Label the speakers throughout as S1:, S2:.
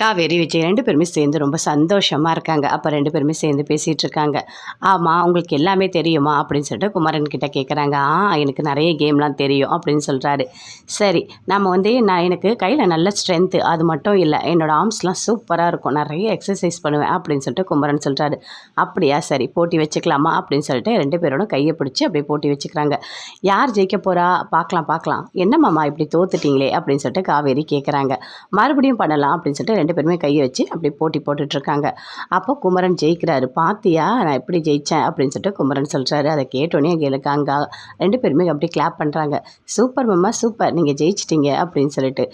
S1: காவேரி விஜய் ரெண்டு பேருமே சேர்ந்து ரொம்ப சந்தோஷமாக இருக்காங்க. அப்போ ரெண்டு பேருமே சேர்ந்து பேசிகிட்டு இருக்காங்க ஆமாம் உங்களுக்கு எல்லாமே தெரியுமா? அப்படின்னு சொல்லிட்டு குமரன் கிட்ட கேட்குறாங்க ஆ எனக்கு நிறைய கேம்லாம் தெரியும் அப்படின்னு சொல்கிறாரு சரி நம்ம வந்து நான் எனக்கு கையில் நல்ல ஸ்ட்ரென்த்து அது மட்டும் இல்லை என்னோடய ஆர்ம்ஸ்லாம் சூப்பராக இருக்கும். நிறைய எக்ஸசைஸ் பண்ணுவேன் அப்படின்னு சொல்லிட்டு குமரன் சொல்கிறாரு அப்படியா சரி போட்டி வச்சுக்கலாமா? அப்படின்னு சொல்லிட்டு ரெண்டு பேரோட கையை பிடிச்சி அப்படியே போட்டி வச்சுக்கிறாங்க. யார் ஜெயிக்க போகிறா பார்க்கலாம் பார்க்கலாம். என்னம்மாம்மா இப்படி தோத்துட்டீங்களே அப்படின்னு சொல்லிட்டு காவேரி கேட்குறாங்க மறுபடியும் பண்ணலாம் அப்படின்னு சொல்லிட்டு ரெண்டு பேருமே கையை வச்சு அப்படி போட்டி போட்டுட்ருக்காங்க. அப்போ குமரன் ஜெயிக்கிறாரு. பாத்தியா நான் எப்படி ஜெயித்தேன் அப்படின்னு சொல்லிட்டு குமரன் சொல்கிறாரு அதை கேட்டோன்னே எங்களுக்கு அங்கே ரெண்டு பேருமே அப்படி கிளாப் பண்ணுறாங்க சூப்பர் மம்மா சூப்பர். நீங்கள் ஜெயிச்சிட்டீங்க. அப்படின்னு சொல்லிட்டு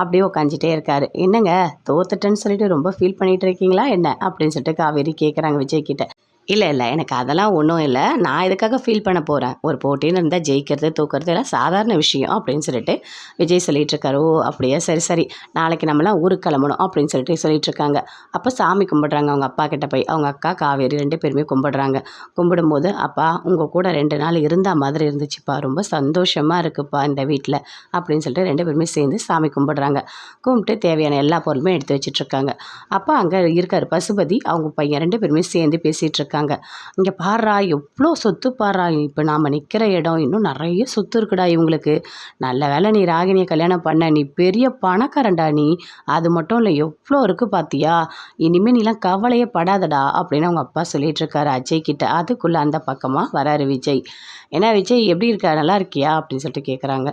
S1: அப்படியே உட்காந்துட்டே இருக்காரு. என்னங்க தோத்துட்டேன்னு சொல்லிட்டு ரொம்ப ஃபீல் பண்ணிகிட்டு இருக்கீங்களா என்ன? அப்படின்னு சொல்லிட்டு காவேரி கேட்குறாங்க விஜய் கிட்ட இல்லை இல்லை. எனக்கு அதெல்லாம் ஒன்றும் இல்லை. நான் இதுக்காக ஃபீல் பண்ண போகிறேன் ஒரு போட்டியில் இருந்தால் ஜெயிக்கிறது தூக்கிறது எல்லாம் சாதாரண விஷயம் அப்படின்னு சொல்லிட்டு விஜய் சொல்லிட்டு இருக்காரு ஓ அப்படியே? சரி சரி. நாளைக்கு நம்மளாம் ஊருக்கு கிளம்பணும் அப்படின்னு சொல்லிட்டு சொல்லிட்டு இருக்காங்க அப்போ சாமி கும்பிடுறாங்க. அவங்க அப்பா கிட்ட போய் அவங்க அக்கா காவேரி ரெண்டு பேருமே கும்பிடுறாங்க. கும்பிடும்போது அப்பா உங்கள் கூட ரெண்டு நாள் இருந்தால் மாதிரி இருந்துச்சுப்பா. ரொம்ப சந்தோஷமாக இருக்குப்பா இந்த வீட்டில் அப்படின்னு சொல்லிட்டு ரெண்டு பேருமே சேர்ந்து சாமி கும்பிடுறாங்க. கும்பிட்டு தேவையான எல்லா பொருளுமே எடுத்து வச்சிட்ருக்காங்க அப்போ அங்கே இருக்கார். பசுபதி அவங்க பையன் ரெண்டு பேருமே சேர்ந்து பேசிகிட்டு இருக்காங்க இங்கே பாடுறா எவ்வளோ சொத்து பாடுறா இப்போ நாம் நிற்கிற இடம் இன்னும் நிறைய சொத்து இருக்குடா இவங்களுக்கு. நல்ல வேலை நீ ராகினியை கல்யாணம் பண்ண நீ பெரிய பணக்காரன்டா நீ. அது மட்டும் இல்லை எவ்வளோ இருக்குது பார்த்தியா இனிமேல் நீலாம் கவலையே படாதடா அப்படின்னு அவங்க அப்பா சொல்லிட்டு இருக்காரு அஜய் கிட்ட. அதுக்குள்ளே அந்த பக்கமாக வராரு விஜய். ஏன்னா விஜய் எப்படி இருக்கா? நல்லா இருக்கியா? அப்படின்னு சொல்லிட்டு கேட்குறாங்க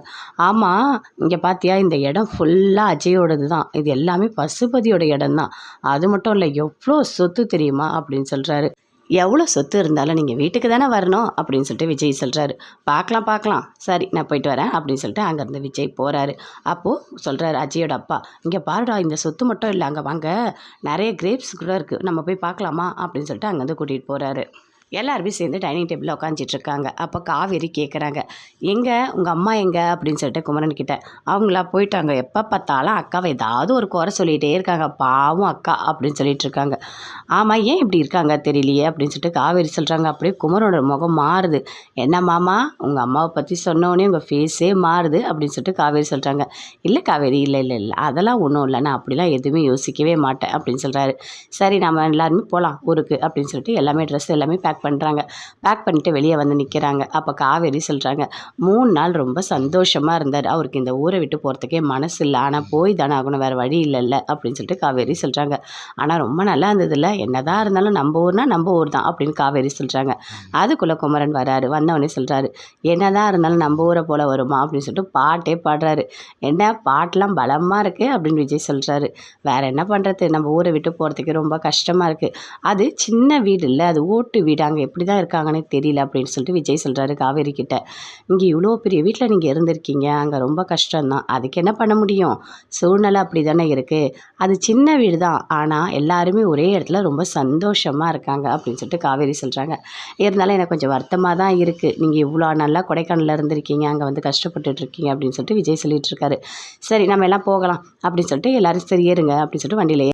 S1: ஆமாம் இங்கே பார்த்தியா இந்த இடம் ஃபுல்லாக அஜயோடது தான். இது எல்லாமே பசுபதியோட இடம் தான். அது மட்டும் இல்லை எவ்வளோ சொத்து தெரியுமா? அப்படின்னு சொல்கிறாரு எவ்வளோ சொத்து இருந்தாலும் நீங்கள் வீட்டுக்கு தானே வரணும் அப்படின்னு சொல்லிட்டு விஜய் சொல்கிறாரு பார்க்கலாம் பார்க்கலாம். சரி நான் போயிட்டு வரேன் அப்படின்னு சொல்லிட்டு அங்கேருந்து விஜய் போகிறாரு அப்போது சொல்கிறாரு அஜயோட அப்பா இங்கே பாருடா இந்த சொத்து மட்டும் இல்லை அங்கே வாங்க. நிறைய கிரேப்ஸ் கூட இருக்குது நம்ம போய் பார்க்கலாமா? அப்படின்னு சொல்லிட்டு அங்கேருந்து கூட்டிகிட்டு போகிறாரு எல்லாருமே சேர்ந்து டைனிங் டேபிளில் உட்காந்துட்டு இருக்காங்க அப்போ காவேரி கேட்குறாங்க எங்கே? உங்கள் அம்மா எங்கே? அப்படின்னு சொல்லிட்டு குமரன் கிட்ட அவங்களா போயிட்டாங்க. எப்போ பார்த்தாலும் அக்காவை ஏதாவது ஒரு குறை சொல்லிகிட்டே இருக்காங்க. பாவம் அக்கா அப்படின்னு சொல்லிட்டு இருக்காங்க ஆமாம் ஏன் இப்படி இருக்காங்க தெரியலையே? அப்படின்னு சொல்லிட்டு காவேரி சொல்கிறாங்க அப்படியே குமரனோட முகம் மாறுது. என்ன மாமா? உங்கள் அம்மாவை பற்றி சொன்னோடனே உங்கள் ஃபேஸே மாறுது. அப்படின்னு சொல்லிட்டு காவேரி சொல்கிறாங்க இல்லை காவேரி இல்லை இல்லை இல்லை. அதெல்லாம் ஒன்றும் இல்லை. நான் அப்படிலாம் எதுவுமே யோசிக்கவே மாட்டேன். அப்படின்னு சொல்கிறாரு சரி நம்ம எல்லாருமே போகலாம் ஊருக்கு. அப்படின்னு சொல்லிட்டு எல்லாமே ட்ரெஸ் எல்லாமே பேக் பண்ணுறாங்க பேக் பண்ணிட்டு வெளியே வந்து நிற்கிறாங்க அப்போ காவேரி சொல்கிறாங்க மூணு நாள் ரொம்ப சந்தோஷமாக இருந்தார். அவருக்கு இந்த ஊரை விட்டு போகிறதுக்கே மனசு இல்லை. ஆனால் போய் தானே ஆகணும். வேறு வழி இல்லைல்ல. அப்படின்னு சொல்லிட்டு காவேரி சொல்கிறாங்க ஆனால் ரொம்ப நல்லா இருந்ததில்ல. என்னதான் இருந்தாலும் நம்ம ஊர்னால் நம்ம ஊர் தான். அப்படின்னு காவேரி சொல்கிறாங்க அதுக்குள்ளே குமரன் வராரு. வந்தவொடனே சொல்கிறாரு என்னதான் இருந்தாலும் நம்ம ஊரை போல் வருமா? அப்படின்னு சொல்லிட்டு பாட்டே பாடுறாரு. என்ன? பாட்டெலாம் பலமாக இருக்குது அப்படின்னு விஜய் சொல்கிறாரு வேறு என்ன பண்ணுறது நம்ம ஊரை விட்டு போகிறதுக்கு ரொம்ப கஷ்டமாக இருக்குது அது சின்ன வீடு இல்லை. அது ஓட்டு வீடு அங்கே எப்படி தான் இருக்காங்கன்னே தெரியல அப்படின்னு சொல்லிட்டு விஜய் சொல்கிறாரு காவேரி கிட்ட. இங்கே இவ்வளோ பெரிய வீட்டில் நீங்கள் இருந்திருக்கீங்க அங்கே ரொம்ப கஷ்டம்தான். அதுக்கு என்ன பண்ண முடியும்? சூழ்நிலை அப்படி தானே இருக்குது அது சின்ன வீடு தான் ஆனால் எல்லாருமே ஒரே இடத்துல ரொம்ப சந்தோஷமாக இருக்காங்க அப்படின்னு சொல்லிட்டு காவேரி சொல்கிறாங்க இருந்தாலும் எனக்கு கொஞ்சம் வருத்தமாக தான் இருக்குது நீங்கள் இவ்வளோ நல்லா கொடைக்கானலில் இருந்திருக்கீங்க அங்கே வந்து கஷ்டப்பட்டுட்ருக்கீங்க அப்படின்னு சொல்லிட்டு விஜய் சொல்லிட்டு இருக்காரு. சரி நம்ம எல்லாம் போகலாம் அப்படின்னு சொல்லிட்டு எல்லாரும் சரி ஏறுங்க அப்படின்னு சொல்லிட்டு வண்டியில்